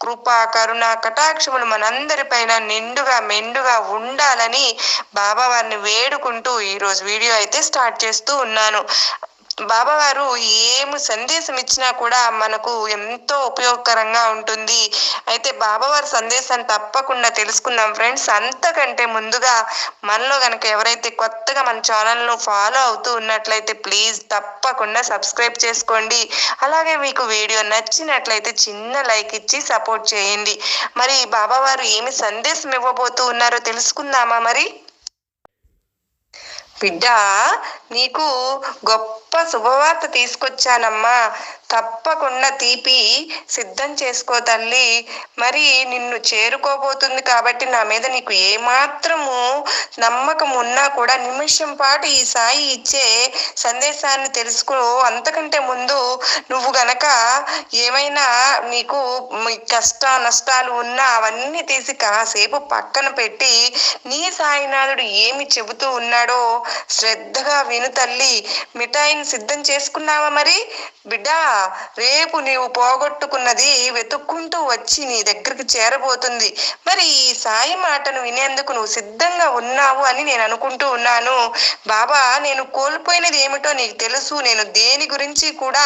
కృప కరుణ కటాక్షములు మనందరిపైన నిండుగా మెండుగా ఉండాలని బాబా వారిని వేడుకుంటూ ఈరోజు వీడియో అయితే స్టార్ట్ చేస్తూ ఉన్నాను. బాబావారు ఏమి సందేశం ఇచ్చినా కూడా మనకు ఎంతో ఉపయోగకరంగా ఉంటుంది. అయితే బాబావారి సందేశాన్ని తప్పకుండా తెలుసుకుందాం ఫ్రెండ్స్. అంతకంటే ముందుగా మనలో కనుక ఎవరైతే కొత్తగా మన ఛానల్ను ఫాలో అవుతూ ఉన్నట్లయితే ప్లీజ్ తప్పకుండా సబ్స్క్రైబ్ చేసుకోండి. అలాగే మీకు వీడియో నచ్చినట్లయితే చిన్న లైక్ ఇచ్చి సపోర్ట్ చేయండి. మరి బాబావారు ఏమి సందేశం ఇవ్వబోతూ ఉన్నారో తెలుసుకుందామా మరి? బిడ్డ నీకు గొప్ప శుభవార్త తీసుకొచ్చానమ్మా. తప్పకుండా తీపి సిద్ధం చేసుకో తల్లి. మరి నిన్ను చేరుకోబోతుంది కాబట్టి నా మీద నీకు ఏమాత్రము నమ్మకం ఉన్నా కూడా నిమిషం పాటు ఈ సాయి ఇచ్చే సందేశాన్ని తెలుసుకో. అంతకంటే ముందు నువ్వు గనక ఏమైనా నీకు కష్ట నష్టాలు ఉన్నా అవన్నీ తీసి కాసేపు పక్కన పెట్టి నీ సాయినాథుడు ఏమి చెబుతూ ఉన్నాడో శ్రద్ధగా విను తల్లి. మిఠాయిని సిద్ధం చేసుకున్నావా మరి? బిడ్డా! రేపు నీవు పోగొట్టుకున్నది వెతుక్కుంటూ వచ్చి నీ దగ్గరికి చేరబోతుంది. మరి ఈ సాయి మాటను వినేందుకు నువ్వు సిద్ధంగా ఉన్నావు అని నేను అనుకుంటూ ఉన్నాను. బాబా నేను కోల్పోయినది ఏమిటో నీకు తెలుసు. నేను దేని గురించి కూడా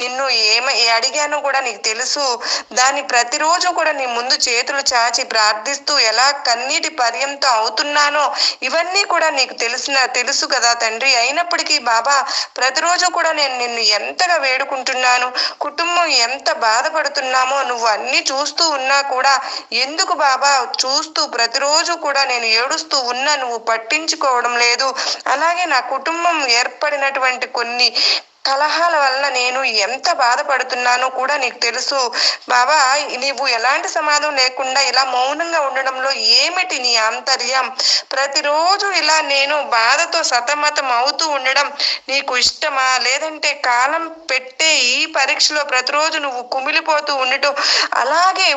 నిన్ను ఏమ అడిగానో కూడా నీకు తెలుసు. దాన్ని ప్రతిరోజు కూడా నీ ముందు చేతులు చాచి ప్రార్థిస్తూ ఎలా కన్నీటి పర్యంతో అవుతున్నానో ఇవన్నీ కూడా నీకు తెలిసిన తెలుసు కదా తండ్రి. అయినప్పటికీ బాబా ప్రతిరోజు కూడా నేను నిన్ను ఎంతగా వేడుకుంటున్నాను కుటుంబం ఎంత బాధపడుతున్నామో నువ్వు అన్ని చూస్తూ ఉన్నా కూడా ఎందుకు బాబా చూస్తూ ప్రతిరోజు కూడా నేను ఏడుస్తూ ఉన్నా నువ్వు పట్టించుకోవడం లేదు. అలాగే నా కుటుంబం ఏర్పడినటువంటి కొన్ని కలహాల వలన నేను ఎంత బాధపడుతున్నానో కూడా నీకు తెలుసు. బాబా నీవు ఎలాంటి సమాధానం లేకుండా ఇలా మౌనంగా ఉండడంలో ఏమిటి నీ ఆంతర్యం? ప్రతిరోజు ఇలా నేను బాధతో సతమతం అవుతూ ఉండడం నీకు ఇష్టమా? లేదంటే కాలం పెట్టే ఈ పరీక్షలో ప్రతిరోజు నువ్వు కుమిలిపోతూ ఉండటం అలాగే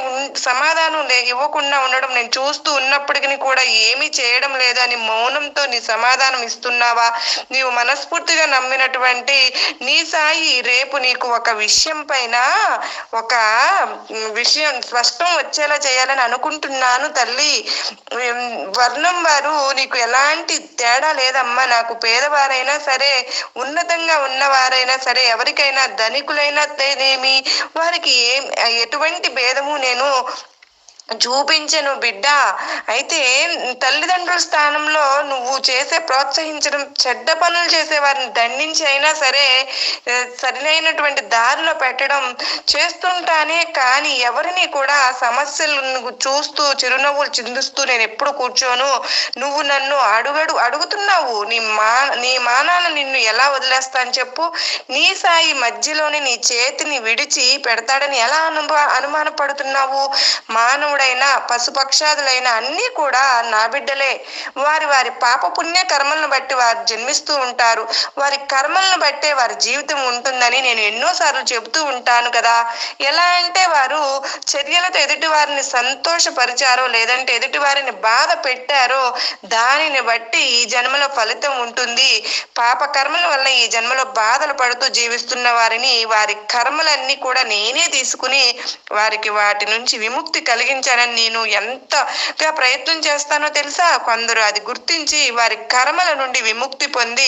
సమాధానం ఇవ్వకుండా ఉండడం నేను చూస్తూ ఉన్నప్పటికీ కూడా ఏమీ చేయడం లేదని మౌనంతో నీ సమాధానం ఇస్తున్నావా? నీవు మనస్ఫూర్తిగా నమ్మినటువంటి నీ సాయి రేపు నీకు ఒక విషయం పైన ఒక విషయం స్పష్టం వచ్చేలా చేయాలని అనుకుంటున్నాను తల్లి. వర్ణం వారు నీకు ఎలాంటి తేడా లేదమ్మా. నాకు పేదవారైనా సరే ఉన్నతంగా ఉన్నవారైనా సరే ఎవరికైనా ధనికులైనా ఏమి వారికి ఏం ఎటువంటి భేదము నేను చూపించను బిడ్డ. అయితే తల్లిదండ్రుల స్థానంలో నువ్వు చేసే ప్రోత్సహించడం చెడ్డ పనులు చేసే వారిని దండించి అయినా సరే సరైనటువంటి దారిలో పెట్టడం చేస్తుంటానే కానీ ఎవరిని కూడా సమస్యలు చూస్తూ చిరునవ్వులు చిందిస్తూ నేను ఎప్పుడు కూర్చోను. నువ్వు నన్ను అడుగడు అడుగుతున్నావు. నీ మా నీ మానాలు నిన్ను ఎలా వదిలేస్తాను చెప్పు. నీ సాయి మధ్యలోనే నీ చేతిని విడిచి పెడతాడని ఎలా అనుభవ అనుమానపడుతున్నావు? మానవ మానవుడైనా పశుపక్షాదులైన అన్నీ కూడా నా బిడ్డలే. వారి వారి పాప పుణ్య కర్మలను బట్టి వారు జన్మిస్తూ ఉంటారు. వారి కర్మలను బట్టే వారి జీవితం ఉంటుందని నేను ఎన్నోసార్లు చెబుతూ ఉంటాను కదా. ఎలా అంటే వారు చర్యలతో ఎదుటి వారిని సంతోషపరిచారో లేదంటే ఎదుటి వారిని బాధ పెట్టారో దానిని బట్టి ఈ జన్మలో ఫలితం ఉంటుంది. పాప కర్మల వల్ల ఈ జన్మలో బాధలు పడుతూ జీవిస్తున్న వారిని వారి కర్మలన్నీ కూడా నేనే తీసుకుని వారికి వాటి నుంచి విముక్తి కలిగించి గుర్తించానని నేను ఎంతగా ప్రయత్నం చేస్తానో తెలుసా? కొందరు అది గుర్తించి వారి కర్మల నుండి విముక్తి పొంది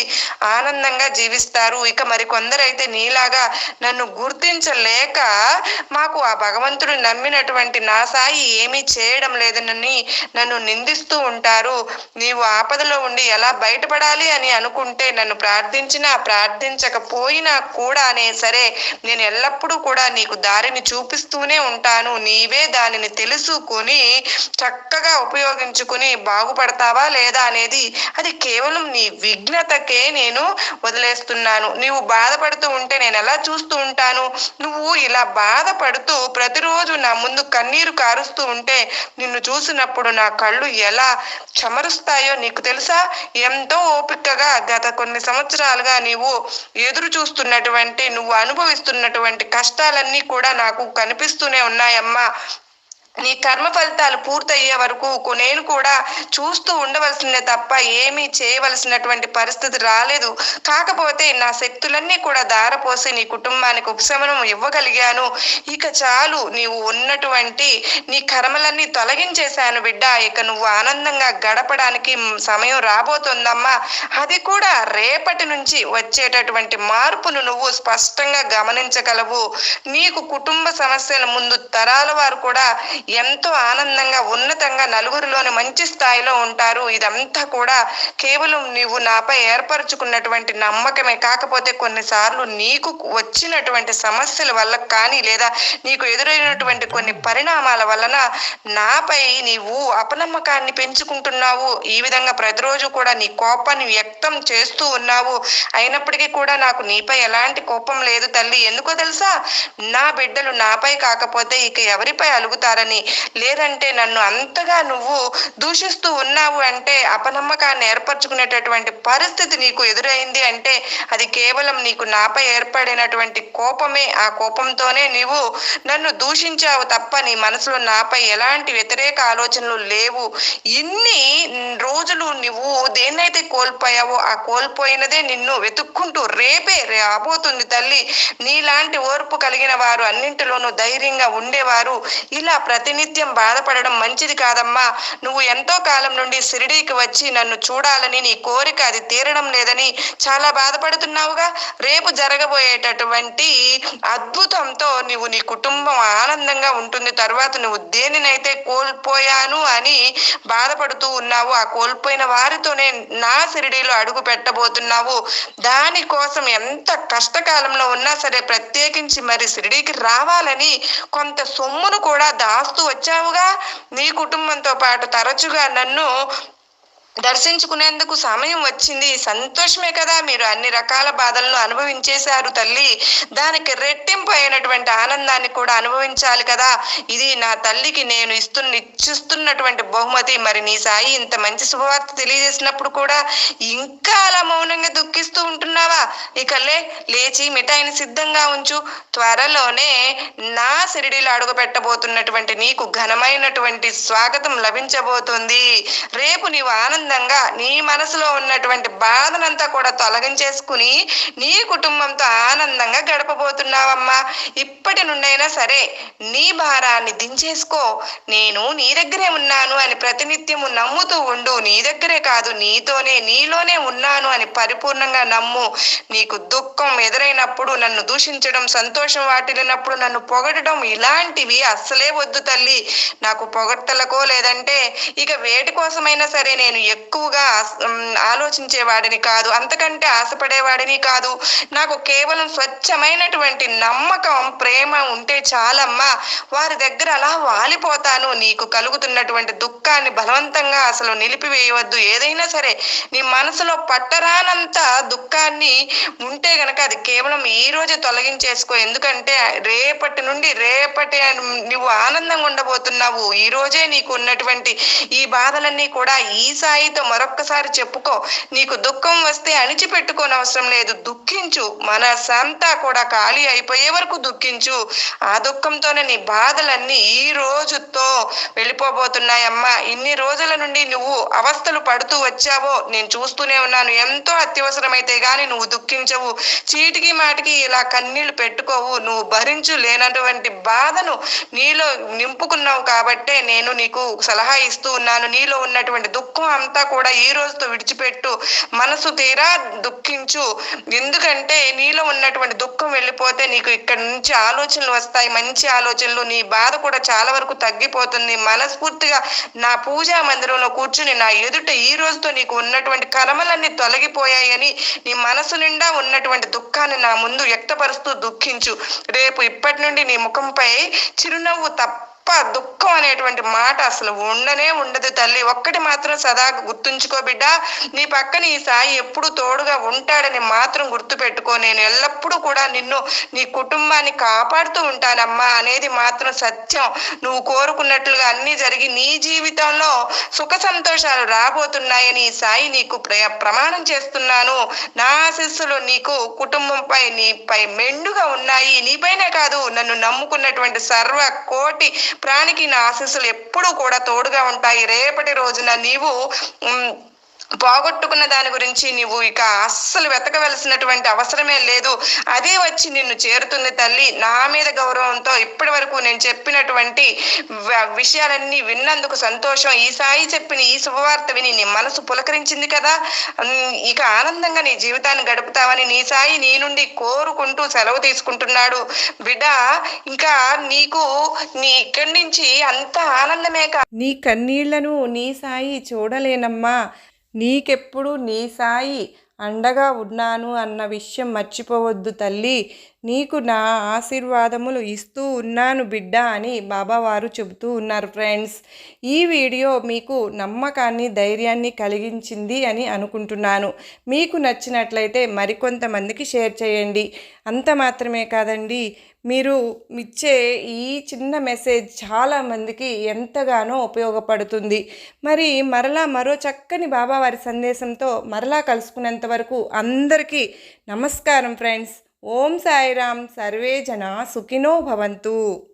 ఆనందంగా జీవిస్తారు. ఇక మరి కొందరైతే నీలాగా నన్ను గుర్తించలేక మాకు ఆ భగవంతుడు నమ్మినటువంటి నా సాయి ఏమీ చేయడం లేదనని నన్ను నిందిస్తూ ఉంటారు. నీవు ఆపదలో ఉండి ఎలా బయటపడాలి అని అనుకుంటే నన్ను ప్రార్థించినా ప్రార్థించకపోయినా కూడా అనే సరే నేను ఎల్లప్పుడూ కూడా నీకు దారిని చూపిస్తూనే ఉంటాను. నీవే దానిని తెలుసు తీసుకుని చక్కగా ఉపయోగించుకుని బాగుపడతావా లేదా అనేది అది కేవలం నీ విఘ్నతకే నేను వదిలేస్తున్నాను. నీవు బాధపడుతూ ఉంటే నేను ఎలా చూస్తూ ఉంటాను? నువ్వు ఇలా బాధపడుతూ ప్రతిరోజు నా ముందు కన్నీరు కారుస్తూ ఉంటే నిన్ను చూసినప్పుడు నా కళ్ళు ఎలా చమరుస్తాయో నీకు తెలుసా? ఎంతో ఓపికగా గత కొన్ని సంవత్సరాలుగా నీవు ఎదురు చూస్తున్నటువంటి నువ్వు అనుభవిస్తున్నటువంటి కష్టాలన్నీ కూడా నాకు కనిపిస్తూనే ఉన్నాయమ్మా. నీ కర్మ ఫలితాలు పూర్తయ్యే వరకు నేను కూడా చూస్తూ ఉండవలసిందే తప్ప ఏమీ చేయవలసినటువంటి పరిస్థితి రాలేదు. కాకపోతే నా శక్తులన్నీ కూడా దారపోసి నీ కుటుంబానికి ఉపశమనం ఇవ్వగలిగాను. ఇక చాలు నీవు ఉన్నటువంటి నీ కర్మలన్నీ తొలగించేశాను బిడ్డ. ఇక నువ్వు ఆనందంగా గడపడానికి సమయం రాబోతుందమ్మా. అది కూడా రేపటి నుంచి వచ్చేటటువంటి మార్పును నువ్వు స్పష్టంగా గమనించగలవు. నీకు కుటుంబ సమస్యల ముందు తరాల వారు కూడా ఎంతో ఆనందంగా ఉన్నతంగా నలుగురిలోని మంచి స్థాయిలో ఉంటారు. ఇదంతా కూడా కేవలం నీవు నాపై ఏర్పరచుకున్నటువంటి నమ్మకమే. కాకపోతే కొన్నిసార్లు నీకు వచ్చినటువంటి సమస్యల వల్ల కానీ లేదా నీకు ఎదురైనటువంటి కొన్ని పరిణామాల వలన నాపై నీవు అపనమ్మకాన్ని పెంచుకుంటున్నావు. ఈ విధంగా ప్రతిరోజు కూడా నీ కోపాన్ని వ్యక్తం చేస్తూ ఉన్నావు. అయినప్పటికీ కూడా నాకు నీపై ఎలాంటి కోపం లేదు తల్లి. ఎందుకో తెలుసా? నా బిడ్డలు నాపై కాకపోతే ఇక ఎవరిపై అలుగుతారని లేదంటే నన్ను అంతగా నువ్వు దూషిస్తూ ఉన్నావు అంటే అపనమ్మకాన్ని ఏర్పరచుకునేటటువంటి పరిస్థితి నీకు ఎదురైంది అంటే అది కేవలం నీకు నాపై ఏర్పడినటువంటి కోపమే. ఆ కోపంతోనే నీవు నన్ను దూషించావు తప్ప నీ మనసులో నాపై ఎలాంటి వ్యతిరేక ఆలోచనలు లేవు. ఇన్ని రోజులు నువ్వు దేన్నైతే కోల్పోయావో ఆ కోల్పోయినదే నిన్ను వెతుక్కుంటూ రేపే రాబోతుంది తల్లి. నీలాంటి ఓర్పు కలిగిన వారు అన్నింటిలోనూ ధైర్యంగా ఉండేవారు. ఇలా ప్రతినిత్యం బాధపడడం మంచిది కాదమ్మా. నువ్వు ఎంతో కాలం నుండి షిరిడీకి వచ్చి నన్ను చూడాలని నీ కోరిక అది తీరడం లేదని చాలా బాధపడుతున్నావుగా? రేపు జరగబోయేటటువంటి అద్భుతంతో నువ్వు నీ కుటుంబం ఆనందంగా ఉంటుంది. తర్వాత నువ్వు దేనినైతే కోల్పోయాను అని బాధపడుతూ ఉన్నావు ఆ కోల్పోయిన వారితోనే నా షిరిడీలో అడుగు పెట్టబోతున్నావు. దానికోసం ఎంత కష్టకాలంలో ఉన్నా సరే ప్రత్యేకించి మరి షిరిడీకి రావాలని కొంత సొమ్మును కూడా దాస్తూ వచ్చావుగా. నీ కుటుంబంతో పాటు తరచుగా నన్ను దర్శించుకునేందుకు సమయం వచ్చింది. సంతోషమే కదా మీరు అన్ని రకాల బాధలను అనుభవించేశారు తల్లి. దానికి రెట్టింపు అయినటువంటి ఆనందాన్ని కూడా అనుభవించాలి కదా. ఇది నా తల్లికి నేను ఇస్తున్న ఇచ్చిస్తున్నటువంటి బహుమతి. మరి నీ సాయి ఇంత మంచి శుభవార్త తెలియజేసినప్పుడు కూడా ఇంకా అలా మౌనంగా దుఃఖిస్తూ ఉంటున్నావా? ఇక లే లేచి మిఠాయిని సిద్ధంగా ఉంచు. త్వరలోనే నా సిరిడిలో అడుగు పెట్టబోతున్నటువంటి నీకు ఘనమైనటువంటి స్వాగతం లభించబోతుంది. రేపు నీవు ఆనందంగా నీ మనసులో ఉన్నటువంటి బాధనంతా కూడా తొలగించేసుకుని నీ కుటుంబంతో ఆనందంగా గడపబోతున్నావమ్మా. ఇప్పటి నుండైనా సరే నీ భారాన్ని దించేసుకో. నేను నీ దగ్గరే ఉన్నాను అని ప్రతినిత్యము నమ్ముతూ ఉండు. నీ దగ్గరే కాదు నీతోనే నీలోనే ఉన్నాను అని పరిపూర్ణంగా నమ్ము. నీకు దుఃఖం ఎదురైనప్పుడు నన్ను దూషించడం సంతోషం వాటిల్లినప్పుడు నన్ను పొగడడం ఇలాంటివి అస్సలే వద్దు తల్లి. నాకు పొగడ్తలకో లేదంటే ఇక వేటి కోసమైనా సరే నేను ఎక్కువగా ఆలోచించేవాడిని కాదు అంతకంటే ఆశపడేవాడిని కాదు. నాకు కేవలం స్వచ్ఛమైనటువంటి నమ్మకం ప్రేమ ఉంటే చాలమ్మా. వారి దగ్గర అలా వాలిపోతాను. నీకు కలుగుతున్నటువంటి దుఃఖాన్ని బలవంతంగా అసలు నిలిపివేయవద్దు. ఏదైనా సరే నీ మనసులో పట్టరానంత దుఃఖాన్ని ఉంటే గనక అది కేవలం ఈ రోజే తొలగించేసుకో. ఎందుకంటే రేపటి నుండి రేపటి నువ్వు ఆనందంగా ఉండబోతున్నావు. ఈ రోజే నీకు ఉన్నటువంటి ఈ బాధలన్నీ కూడా ఈ సాయి నీతో మరొక్కసారి చెప్పుకో. నీకు దుఃఖం వస్తే అణిచిపెట్టుకోని అవసరం లేదు. దుఃఖించు. మనసంతా కూడా ఖాళీ అయిపోయే వరకు దుఃఖించు. ఆ దుఃఖంతోనే నీ బాధలన్నీ ఈ రోజుతో వెళ్ళిపోబోతున్నాయమ్మా. ఇన్ని రోజుల నుండి నువ్వు అవస్థలు పడుతూ వచ్చావో నేను చూస్తూనే ఉన్నాను. ఎంతో అత్యవసరమైతే గాని నువ్వు దుఃఖించవు. చీటికి మాటికి ఇలా కన్నీళ్ళు పెట్టుకోవు. నువ్వు భరించు లేనటువంటి బాధను నీలో నింపుకున్నావు కాబట్టే నేను నీకు సలహా ఇస్తూ ఉన్నాను. నీలో ఉన్నటువంటి దుఃఖం అంతా కూడా ఈ రోజుతో విడిచిపెట్టు. మనసు తీరా దుఃఖించు. ఎందుకంటే నీలో ఉన్నటువంటి దుఃఖం వెళ్ళిపోతే నీకు ఇక్కడ నుంచి ఆలోచనలు వస్తాయి. మంచి ఆలోచనలు నీ బాధ కూడా చాలా వరకు తగ్గిపోతుంది. మనస్ఫూర్తిగా నా పూజా మందిరంలో కూర్చుని నా ఎదుట ఈ రోజుతో నీకు ఉన్నటువంటి కర్మలన్నీ తొలగిపోయాయని నీ మనసు నిండా ఉన్నటువంటి దుఃఖాన్ని నా ముందు వ్యక్తపరుస్తూ దుఃఖించు. రేపు ఇప్పటి నుండి నీ ముఖంపై చిరునవ్వు తప్ప దుఃఖం అనేటువంటి మాట అసలు ఉండనే ఉండదు తల్లి. ఒక్కటి మాత్రం సదా గుర్తుంచుకో బిడ్డ. నీ పక్కన ఈ సాయి ఎప్పుడు తోడుగా ఉంటాడని మాత్రం గుర్తు పెట్టుకో నేను ఎల్లప్పుడూ కూడా నిన్ను నీ కుటుంబాన్ని కాపాడుతూ ఉంటానమ్మా అనేది మాత్రం సత్యం. నువ్వు కోరుకున్నట్లుగా అన్ని జరిగి నీ జీవితంలో సుఖ సంతోషాలు రాబోతున్నాయని ఈ సాయి నీకు ప్రమాణం చేస్తున్నాను. నా ఆశీస్సులు నీకు కుటుంబంపై నీపై మెండుగా ఉన్నాయి. నీపైనే కాదు నన్ను నమ్ముకున్నటువంటి సర్వ కోటి ప్రాణికి నా ఆశీస్సులు ఎప్పుడూ కూడా తోడుగా ఉంటాయి. రేపటి రోజున నీవు పోగొట్టుకున్న దాని గురించి నువ్వు ఇక అస్సలు వెతకవలసినటువంటి అవసరమే లేదు. అదే వచ్చి నిన్ను చేరుతుంది తల్లి. నా మీద గౌరవంతో ఇప్పటి వరకు నేను చెప్పినటువంటి విషయాలన్నీ విన్నందుకు సంతోషం. ఈ సాయి చెప్పిన ఈ శుభవార్త విని నీ మనసు పులకరించింది కదా. ఇక ఆనందంగా నీ జీవితాన్ని గడుపుతావని నీ సాయి నీ నుండి కోరుకుంటూ సెలవు తీసుకుంటున్నాడు. బిడ్డ ఇంకా నీకు నీ ఇక్కడి నుంచి అంత ఆనందమే కా నీ కన్నీళ్ళను నీ సాయి చూడలేనమ్మా. నీకెప్పుడు నీ సాయి అండగా ఉన్నాను అన్న విషయం మర్చిపోవద్దు తల్లి. నీకు నా ఆశీర్వాదములు ఇస్తూ ఉన్నాను బిడ్డ అని బాబావారు చెబుతూ ఉన్నారు ఫ్రెండ్స్. ఈ వీడియో మీకు నమ్మకాన్ని ధైర్యాన్ని కలిగించింది అని అనుకుంటున్నాను. మీకు నచ్చినట్లయితే మరికొంతమందికి షేర్ చేయండి. అంత మాత్రమే కాదండి మీరు ఇచ్చే ఈ చిన్న మెసేజ్ చాలామందికి ఎంతగానో ఉపయోగపడుతుంది. మరి మరలా మరో చక్కని బాబావారి సందేశంతో మరలా కలుసుకున్నంత అంతవరకు అందరికీ నమస్కారం ఫ్రెండ్స్. ఓం సాయిరామ్. సర్వే జన సుఖినో భవంతు.